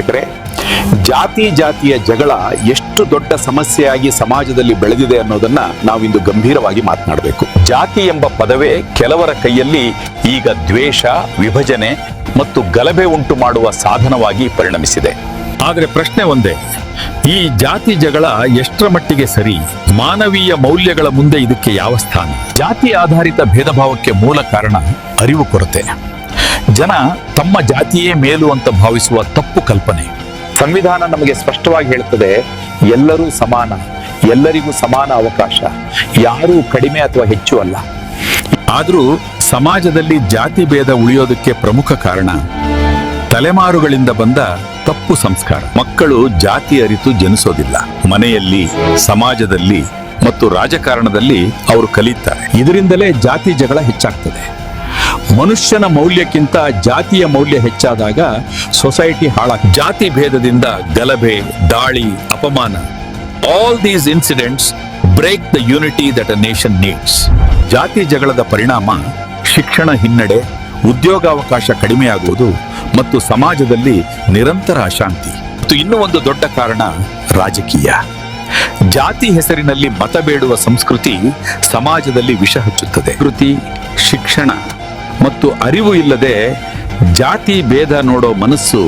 ವೀಕ್ಷಕರೇ, ಜಾತಿ ಜಾತಿಯ ಜಗಳ ಎಷ್ಟು ದೊಡ್ಡ ಸಮಸ್ಯೆಯಾಗಿ ಸಮಾಜದಲ್ಲಿ ಬೆಳೆದಿದೆ ಅನ್ನೋದನ್ನ ನಾವಿಂದು ಗಂಭೀರವಾಗಿ ಮಾತನಾಡಬೇಕು. ಜಾತಿ ಎಂಬ ಪದವೇ ಕೆಲವರ ಕೈಯಲ್ಲಿ ಈಗ ದ್ವೇಷ, ವಿಭಜನೆ ಮತ್ತು ಗಲಭೆ ಉಂಟು ಮಾಡುವ ಸಾಧನವಾಗಿ ಪರಿಣಮಿಸಿದೆ. ಆದರೆ ಪ್ರಶ್ನೆ ಒಂದೇ, ಈ ಜಾತಿ ಜಗಳ ಎಷ್ಟರ ಮಟ್ಟಿಗೆ ಸರಿ? ಮಾನವೀಯ ಮೌಲ್ಯಗಳ ಮುಂದೆ ಇದಕ್ಕೆ ಯಾವ ಸ್ಥಾನ? ಜಾತಿ ಆಧಾರಿತ ಭೇದಭಾವಕ್ಕೆ ಮೂಲ ಕಾರಣ ಅರಿವು ಕೊರತೆ. ಜನ ತಮ್ಮ ಜಾತಿಯೇ ಮೇಲು ಅಂತ ಭಾವಿಸುವ ತಪ್ಪು ಕಲ್ಪನೆ. ಸಂವಿಧಾನ ನಮಗೆ ಸ್ಪಷ್ಟವಾಗಿ ಹೇಳುತ್ತದೆ, ಎಲ್ಲರೂ ಸಮಾನ, ಎಲ್ಲರಿಗೂ ಸಮಾನ ಅವಕಾಶ, ಯಾರೂ ಕಡಿಮೆ ಅಥವಾ ಹೆಚ್ಚು ಅಲ್ಲ. ಆದರೂ ಸಮಾಜದಲ್ಲಿ ಜಾತಿ ಭೇದ ಉಳಿಯೋದಕ್ಕೆ ಪ್ರಮುಖ ಕಾರಣ, ತಲೆಮಾರುಗಳಿಂದ ಬಂದ ತಪ್ಪು ಸಂಸ್ಕಾರ. ಮಕ್ಕಳು ಜಾತಿ ಅರಿತು ಜನಿಸೋದಿಲ್ಲ. ಮನೆಯಲ್ಲಿ, ಸಮಾಜದಲ್ಲಿ ಮತ್ತು ರಾಜಕಾರಣದಲ್ಲಿ ಅವರು ಕಲಿತಾರೆ ಇದರಿಂದಲೇ ಜಾತಿ ಜಗಳ ಹೆಚ್ಚಾಗ್ತದೆ. ಮನುಷ್ಯನ ಮೌಲ್ಯಕ್ಕಿಂತ ಜಾತಿಯ ಮೌಲ್ಯ ಹೆಚ್ಚಾದಾಗ ಸೊಸೈಟಿ ಹಾಳ ಜಾತಿ ಭೇದದಿಂದ ಗಲಭೆ ದಾಳಿ ಅಪಮಾನ all these incidents break the unity that a nation needs ಜಾತಿ ಜಗಳದ ಪರಿಣಾಮ ಶಿಕ್ಷಣ ಹಿನ್ನಡೆ ಉದ್ಯೋಗಾವಕಾಶ ಕಡಿಮೆಯಾಗುವುದು ಮತ್ತು ಸಮಾಜದಲ್ಲಿ ನಿರಂತರ ಅಶಾಂತಿ. ಮತ್ತು ಇನ್ನೂ ಒಂದು ದೊಡ್ಡ ಕಾರಣ ರಾಜಕೀಯ. ಜಾತಿ ಹೆಸರಿನಲ್ಲಿ ಮತ ಬೇಡುವ ಸಂಸ್ಕೃತಿ ಸಮಾಜದಲ್ಲಿ ವಿಷ ಹಚ್ಚುತ್ತದೆ. ಕೃತಿ ಶಿಕ್ಷಣ ಮತ್ತು ಅರಿವು ಇಲ್ಲದೆ ಜಾತಿ ಭೇದ ನೋಡೋ ಮನಸ್ಸು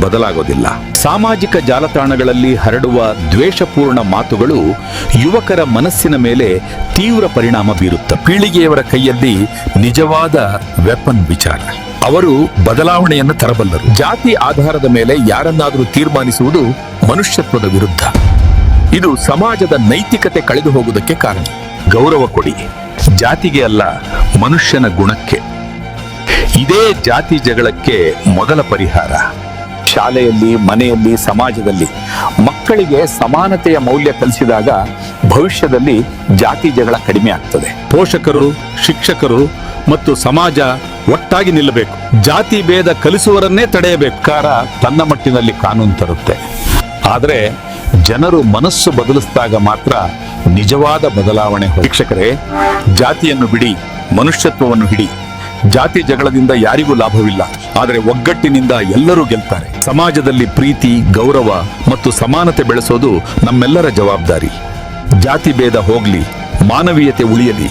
ಬದಲಾಗೋದಿಲ್ಲ. ಸಾಮಾಜಿಕ ಜಾಲತಾಣಗಳಲ್ಲಿ ಹರಡುವ ದ್ವೇಷಪೂರ್ಣ ಮಾತುಗಳು ಯುವಕರ ಮನಸ್ಸಿನ ಮೇಲೆ ತೀವ್ರ ಪರಿಣಾಮ ಬೀರುತ್ತ. ಪೀಳಿಗೆಯವರ ಕೈಯಲ್ಲಿ ನಿಜವಾದ ವೆಪನ್ ವಿಚಾರ. ಅವರು ಬದಲಾವಣೆಯನ್ನು ತರಬಲ್ಲರು. ಜಾತಿ ಆಧಾರದ ಮೇಲೆ ಯಾರನ್ನಾದರೂ ತೀರ್ಮಾನಿಸುವುದು ಮನುಷ್ಯತ್ವದ ವಿರುದ್ಧ. ಇದು ಸಮಾಜದ ನೈತಿಕತೆ ಕಳೆದು ಹೋಗುವುದಕ್ಕೆ ಕಾರಣ. ಗೌರವ ಕೊಡಿ. ಜಾತಿಗೆ ಅಲ್ಲ, ಮನುಷ್ಯನ ಗುಣಕ್ಕೆ. ಇದೇ ಜಾತಿ ಜಗಳಕ್ಕೆ ಮೊದಲ ಪರಿಹಾರ. ಶಾಲೆಯಲ್ಲಿ ಮನೆಯಲ್ಲಿ ಸಮಾಜದಲ್ಲಿ ಮಕ್ಕಳಿಗೆ ಸಮಾನತೆಯ ಮೌಲ್ಯ ಕಲಿಸಿದಾಗ ಭವಿಷ್ಯದಲ್ಲಿ ಜಾತಿ ಜಗಳ ಕಡಿಮೆ ಆಗ್ತದೆ. ಪೋಷಕರು ಶಿಕ್ಷಕರು ಮತ್ತು ಸಮಾಜ ಒಟ್ಟಾಗಿ ನಿಲ್ಲಬೇಕು. ಜಾತಿ ಭೇದ ಕಲಿಸುವರನ್ನೇ ತಡೆಯಬೇಕು. ಕಾರ ತನ್ನ ಮಟ್ಟಿನಲ್ಲಿ ಕಾನೂನು ತರುತ್ತೆ. ಆದರೆ ಜನರು ಮನಸ್ಸು ಬದಲಿಸಿದಾಗ ಮಾತ್ರ ನಿಜವಾದ ಬದಲಾವಣೆ ಶಿಕ್ಷಕರೇ ಜಾತಿಯನ್ನು ಬಿಡಿ ಮನುಷ್ಯತ್ವವನ್ನು ಹಿಡಿ. ಜಾತಿ ಜಗಳದಿಂದ ಯಾರಿಗೂ ಲಾಭವಿಲ್ಲ, ಆದರೆ ಒಗ್ಗಟ್ಟಿನಿಂದ ಎಲ್ಲರೂ ಗೆಲ್ತಾರೆ. ಸಮಾಜದಲ್ಲಿ ಪ್ರೀತಿ, ಗೌರವ ಮತ್ತು ಸಮಾನತೆ ಬೆಳೆಸೋದು ನಮ್ಮೆಲ್ಲರ ಜವಾಬ್ದಾರಿ. ಜಾತಿ ಭೇದ ಹೋಗ್ಲಿ, ಮಾನವೀಯತೆ ಉಳಿಯಲಿ.